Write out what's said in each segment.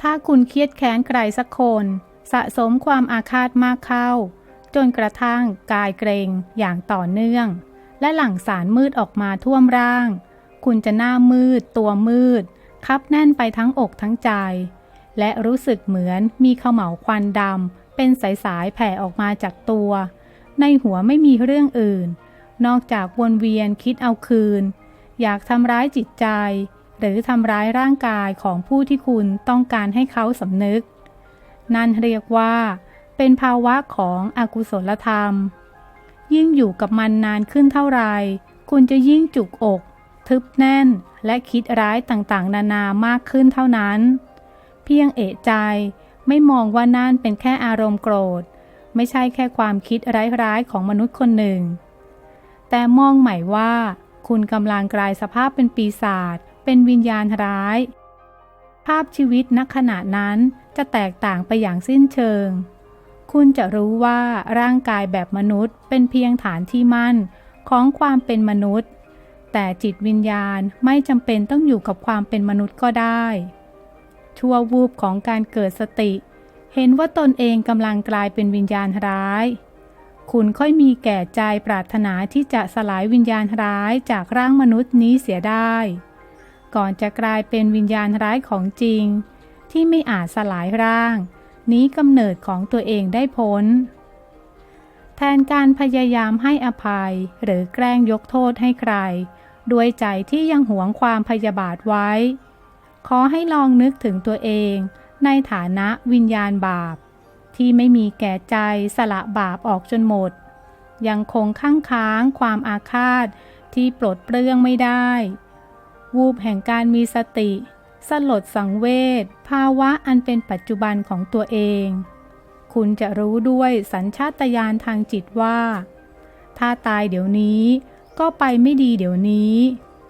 ถ้าคุณเครียดแค้นใครสักคน สะสมความอาฆาตมากเข้า จนกระทั่งกายเกรงอย่างต่อเนื่อง และหลั่งสารมืดออกมาท่วมร่าง คุณจะหน้ามืด ตัวมืด คับแน่นไปทั้งอกทั้งใจ และรู้สึกเหมือนมีเขม่าควันดำเป็นสายๆแผ่ออกมาจากตัว ในหัวไม่มีเรื่องอื่น นอกจากวนเวียนคิดเอาคืน อยากทำร้ายจิตใจ หรือทำร้ายร่างกายของผู้ที่คุณต้องการให้เขาสำนึก นั่นเรียกว่า เป็นภาวะของอกุศลธรรม ยิ่งอยู่กับมันนานขึ้นเท่าไร คุณจะยิ่งจุกอก ทึบแน่นและคิดร้ายต่างๆ นานามากขึ้นเท่านั้น เพียงเอะใจไม่มองว่านั่นเป็นแค่อารมณ์โกรธ ไม่ใช่แค่ความคิดร้ายๆของมนุษย์คนหนึ่ง แต่มองใหม่ว่า คุณกำลังกลายสภาพเป็นปีศาจ เป็นวิญญาณร้าย ภาพชีวิตณขณะนั้นจะแตกต่างไปอย่างสิ้นเชิง คุณจะรู้ว่าร่างกายแบบมนุษย์เป็นเพียงฐานที่มั่นของความเป็นมนุษย์ แต่จิตวิญญาณไม่จำเป็นต้องอยู่กับความเป็นมนุษย์ก็ได้ ชั่ววูบของการเกิดสติ เห็นว่าตนเองกำลังกลายเป็นวิญญาณร้าย คุณค่อยมีแก่ใจปรารถนาที่จะสลายวิญญาณร้ายจากร่างมนุษย์นี้เสียได้ ก่อนจะกลายเป็นวิญญาณร้ายของจริง ที่ไม่อาจสลายร่าง นี้กำเนิดของตัวเองได้พ้น แทนการพยายามให้อภัยหรือแกล้งยกโทษให้ใคร ด้วยใจที่ยังหวงความพยาบาทไว้ ขอให้ลองนึกถึงตัวเองในฐานะวิญญาณบาป ที่ไม่มีแก่ใจสละบาปออกจนหมด ยังคงข้างค้างความอาฆาตที่ปลดเปลื้องไม่ได้ วูบแห่งการมีสติ สลดสังเวชภาวะอันเป็นปัจจุบันของตัวเอง คุณจะรู้ด้วยสัญชาตญาณทางจิตว่า ถ้าตายเดี๋ยวนี้ ก็ไปไม่ดีเดี๋ยวนี้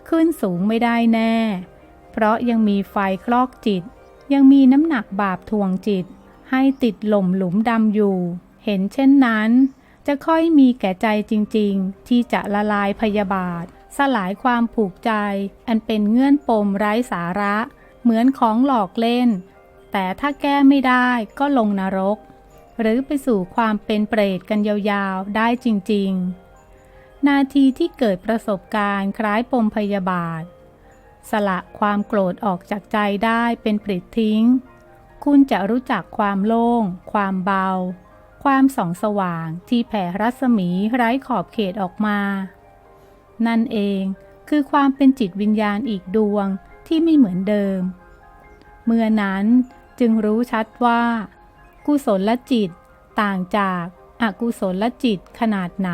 ขึ้นสูงไม่ได้แน่ เพราะยังมีไฟคลอกจิต ยังมีน้ำหนักบาปทวงจิต ให้ติดหล่มหลุมดำอยู่ เห็นเช่นนั้น จะค่อยมีแก่ใจจริง ๆ ที่จะละลายพยาบาท สลายความผูกใจ อันเป็นเงื่อนปมไร้สาระ เหมือนของหลอกเล่น แต่ถ้าแก้ไม่ได้ก็ลงนรก หรือไปสู่ความเป็นเปรตกันยาวๆ ได้จริงๆ นาทีที่เกิดประสบการณ์คล้ายปมพยาบาท สละความโกรธออกจากใจได้เป็นปลิดทิ้ง คุณจะรู้จักความโล่ง ความเบา ความส่องสว่างที่แผ่รัศมีไร้ขอบเขตออกมา นั่นเองคือความเป็นจิตวิญญาณอีกดวงที่ไม่เหมือนเดิม เมื่อนั้นจึงรู้ชัดว่า กุศลจิตต่างจากอกุศลจิตขนาดไหน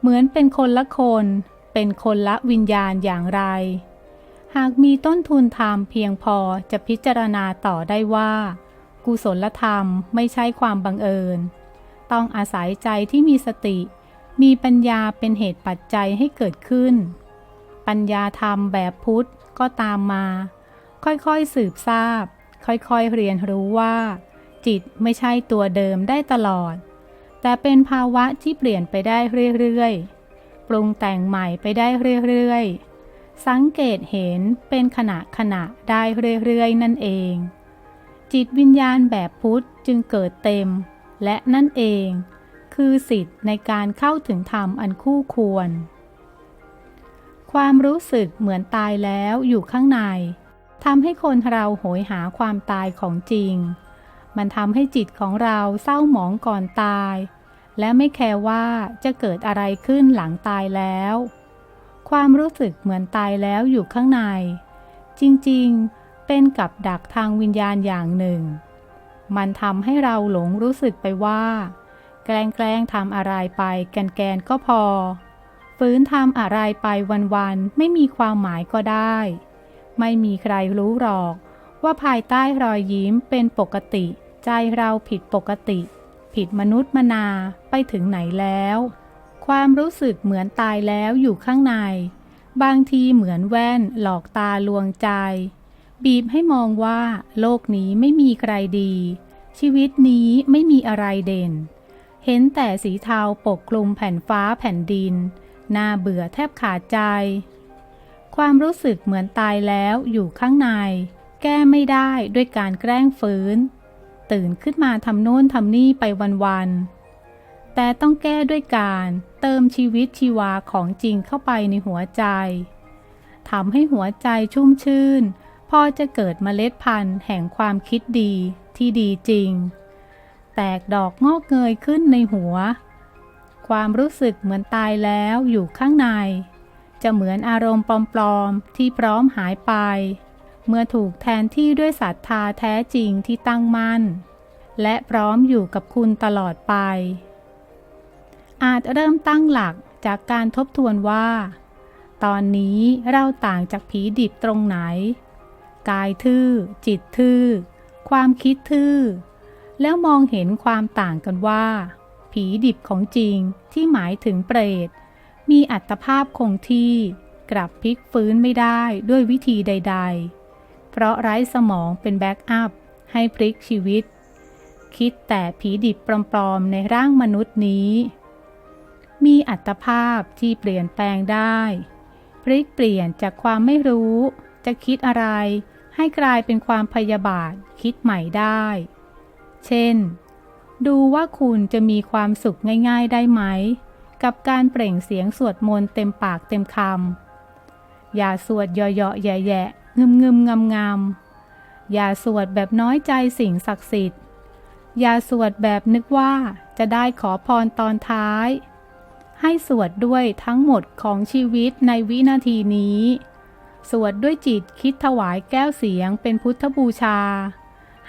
เหมือนเป็นคนละคน เป็นคนละวิญญาณอย่างไร หากมีต้นทุนธรรมเพียงพอจะพิจารณาต่อได้ว่า กุศลธรรมไม่ใช่ความบังเอิญ ต้องอาศัยใจที่มีสติ มีปัญญาเป็นเหตุปัจจัยให้เกิดขึ้น ปัญญาธรรมแบบพุทธก็ตามมา ค่อยๆสืบทราบ ค่อยๆเรียนรู้ว่า จิตไม่ใช่ตัวเดิมได้ตลอด แต่เป็นภาวะที่เปลี่ยนไปได้เรื่อยๆ ปรุงแต่งใหม่ไปได้เรื่อยๆ สังเกตเห็นเป็นขณะขณะได้เรื่อยๆ นั่นเอง จิตวิญญาณแบบพุทธจึงเกิดเต็ม และนั่นเอง คือสิทธิ์ในการเข้าถึงธรรมอันคู่ควร ความรู้สึกเหมือนตายแล้วอยู่ข้างในทำให้คนเราโหยหาความตายของจริง มันทำให้จิตของเราเศร้าหมองก่อนตาย และไม่แคร์ว่าจะเกิดอะไรขึ้นหลังตายแล้ว ความรู้สึกเหมือนตายแล้วอยู่ข้างใน จริงๆ เป็นกับดักทางวิญญาณอย่างหนึ่ง มันทำให้เราหลงรู้สึกไปว่า แกล้งแกล้งทำอะไรไปแกนแกนก็พอฟื้นทำอะไรไปวันๆไม่มีความหมายก็ได้ ไม่มีใครรู้หรอก ว่าภายใต้รอยยิ้มเป็นปกติ ใจเราผิดปกติ ผิดมนุษย์มนาไปถึงไหนแล้ว ความรู้สึกเหมือนตายแล้วอยู่ข้างใน บางทีเหมือนแว่นหลอกตาลวงใจ บีบให้มองว่า โลกนี้ไม่มีใครดี ชีวิตนี้ไม่มีอะไรเด่น เห็นแต่สีเทาปกคลุมแผ่นฟ้าแผ่นดิน น่าเบื่อแทบขาดใจ ความรู้สึกเหมือนตายแล้วอยู่ข้างใน แก้ไม่ได้ด้วยการแกล้งฝืน ตื่นขึ้นมาทำโน่นทำนี่ไปวันๆ แต่ต้องแก้ด้วยการเติมชีวิตชีวาของจริงเข้าไปในหัวใจ ทำให้หัวใจชุ่มชื่น พอจะเกิดเมล็ดพันธุ์แห่งความคิดดีที่ดีจริง แตกดอกงอกเงยขึ้นในหัว ความรู้สึกเหมือนตายแล้วอยู่ข้างใน จะเหมือนอารมณ์ปลอมๆ ที่พร้อมหายไป เมื่อถูกแทนที่ด้วยศรัทธาแท้จริงที่ตั้งมั่น และพร้อมอยู่กับคุณตลอดไป อาจเริ่มตั้งหลักจากการทบทวนว่า ตอนนี้เราต่างจากผีดิบตรงไหน กายทื่อ จิตทื่อ ความคิดทื่อ แล้วมองเห็นความต่างกันว่า ผีดิบของจริงที่หมายถึงเปรต มีอัตภาพคงที่กลับพลิกฟื้นไม่ได้ด้วยวิธีใด ๆ เพราะไร้สมองเป็นแบ็กอัพให้พลิกชีวิต คิดแต่ผีดิบปลอมๆ ในร่างมนุษย์นี้ มีอัตภาพที่เปลี่ยนแปลงได้ พลิกเปลี่ยนจากความไม่รู้ จะคิดอะไร ให้กลายเป็นความพยาบาทคิดใหม่ได้ เช่น ดูว่าคุณจะมีความสุขง่ายๆได้ไหม กับการเปล่งเสียงสวดมนต์เต็มปากเต็มคำ อย่าสวดเยาะๆแย่ๆงึมงึมงำงำอย่าสวดแบบน้อยใจสิ่งศักดิ์สิทธิ์ อย่าสวดแบบนึกว่าจะได้ขอพรตอนท้าย ให้สวดด้วยทั้งหมดของชีวิตในวินาทีนี้ สวดด้วยจิตคิดถวายแก้วเสียงเป็นพุทธบูชา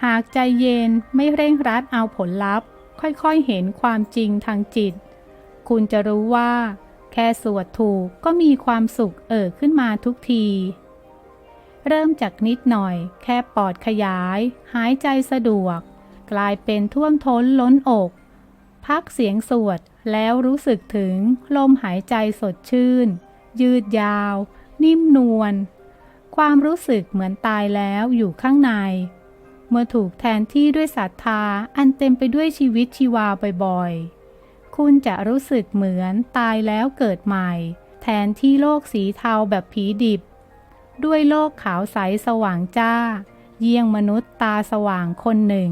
หากใจเย็นไม่เร่งรัดเอาผลลัพธ์ ค่อยๆเห็นความจริงทางจิต คุณจะรู้ว่า แค่สวดถูกก็มีความสุขเอ่อขึ้นมาทุกที เริ่มจากนิดหน่อย แค่ปอดขยาย หายใจสะดวก กลายเป็นท่วมท้นล้นอก พักเสียงสวดแล้วรู้สึกถึงลมหายใจสดชื่น ยืดยาว นิ่มนวลความรู้สึกเหมือนตายแล้วอยู่ข้างใน เมื่อถูกแทนที่ด้วยศรัทธาอันเต็มไปด้วยชีวิตชีวาบ่อยๆ คุณจะรู้สึกเหมือนตายแล้วเกิดใหม่ แทนที่โลกสีเทาแบบผีดิบ ด้วยโลกขาวใสสว่างจ้า เยี่ยงมนุษย์ตาสว่างคนหนึ่ง